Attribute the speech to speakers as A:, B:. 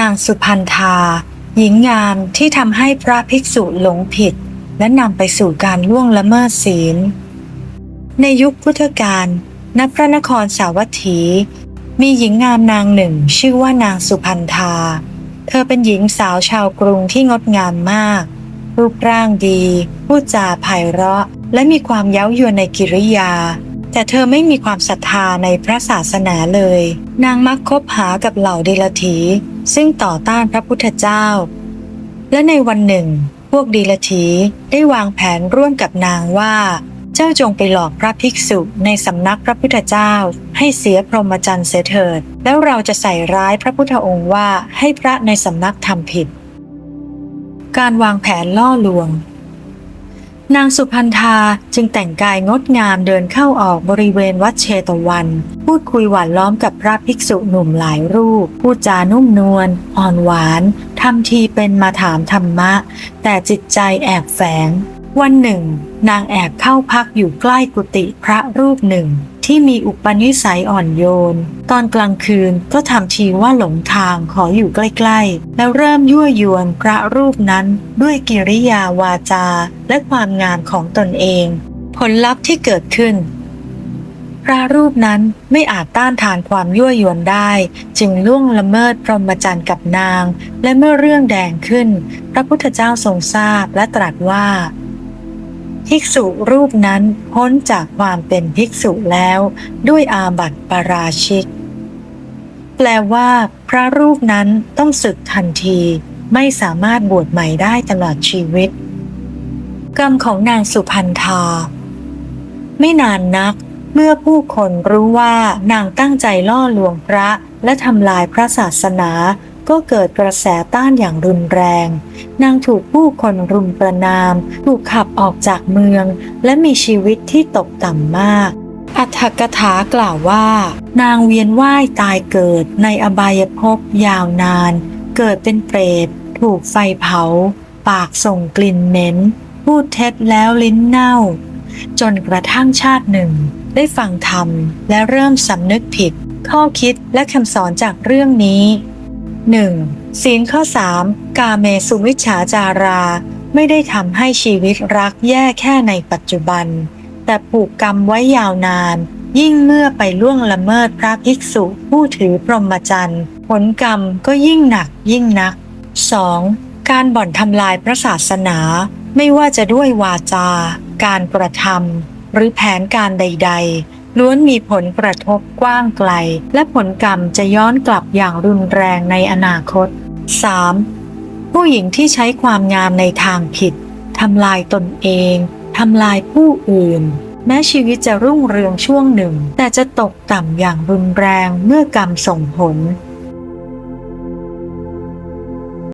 A: นางสุพันธา หญิงงามที่ทำให้พระภิกษุหลงผิด และนำไปสู่การล่วงละเมิดศีล ในยุคพุทธกาลณพระนครสาวัตถี มีหญิงงามนางหนึ่งชื่อว่านางสุพันธา เธอเป็นหญิงสาวชาวกรุงที่งดงามมาก รูปร่างดี พูดจาไพเราะ และมีความเย้ายวนในกิริยา แต่เธอไม่มีความศรัทธาในพระศาสนาเลย นางมักคบหากับเหล่าเดลถีซึ่งต่อต้านพระพุทธเจ้า และในวันหนึ่ง พวกดีลถีได้วางแผนร่วมกับนางว่า เจ้าจงไปหลอกพระภิกษุในสำนักพระพุทธเจ้า ให้เสียพรหมจรรย์เสียเถิด แล้วเราจะใส่ร้ายพระพุทธองค์ว่าให้พระในสำนักทำผิด การวางแผนล่อลวง นางสุพันธาจึงแต่งกายงดงามเดินเข้าออกบริเวณวัดเชตวัน พูดคุยหวานล้อมกับพระภิกษุหนุ่มหลายรูป พูดจานุ่มนวลอ่อนหวานทำทีเป็นมาถามธรรมะ แต่จิตใจแอบแฝง วันหนึ่ง นางแอบเข้าพักอยู่ใกล้กุฏิพระรูปหนึ่ง ที่มีอุปนิสัยอ่อนโยน ตอนกลางคืนก็ทำทีว่าหลงทางขออยู่ใกล้ๆ แล้วเริ่มยั่วยวนพระรูปนั้นด้วยกิริยาวาจาและความงามของตนเอง ผลลัพธ์ที่เกิดขึ้น พระรูปนั้นไม่อาจต้านทานความยั่วยวนได้ จึงล่วงละเมิดพรหมจรรย์กับนาง และเมื่อเรื่องแดงขึ้น พระพุทธเจ้าทรงทราบและตรัสว่า ภิกษุรูปนั้นพ้นจากความเป็นภิกษุแล้วด้วยอาบัติปาราชิก แปลว่า พระรูปนั้นต้องศึกทันทีไม่สามารถบวชใหม่ได้ตลอดชีวิต กรรมของนางสุพันธา ไม่นานนัก เมื่อผู้คนรู้ว่านางตั้งใจล่อลวงพระและทำลายพระศาสนา ก็เกิดกระแสต้านอย่างรุนแรง นางถูกผู้คนรุมประนาม ถูกขับออกจากเมือง และมีชีวิตที่ตกต่ำมาก อัฏฐกถากล่าวว่า นางเวียนว่ายตายเกิดในอบายภพยาวนาน เกิดเป็นเปรต ถูกไฟเผา ปากส่งกลิ่นเหม็น พูดเท็จแล้วลิ้นเน่า จนกระทั่งชาติหนึ่ง ได้ฟังธรรมและเริ่มสำนึกผิดข้อคิดและคำสอนจากเรื่องนี้ 1. ศีลข้อ 3 กาเมสุวิชาจารา ไม่ได้ทำให้ชีวิตรักแย่แค่ในปัจจุบัน แต่ผูกกรรมไว้ยาวนาน ยิ่งเมื่อไปล่วงละเมิดพระภิกษุผู้ถือพรหมจรรย์ผลกรรมก็ยิ่งหนักยิ่งนัก 2. การบ่อนทำลายพระศาสนา ไม่ว่าจะด้วยวาจา การกระทำหรือแผนการใด ๆ ล้วนมีผลกระทบกว้างไกล และผลกรรมจะย้อนกลับอย่างรุนแรงในอนาคต 3. ผู้หญิงที่ใช้ความงามในทางผิดทำลายตนเองทำลายผู้อื่น แม้ชีวิตจะรุ่งเรืองช่วงหนึ่ง แต่จะตกต่ำอย่างรุนแรงเมื่อกรรมส่งผล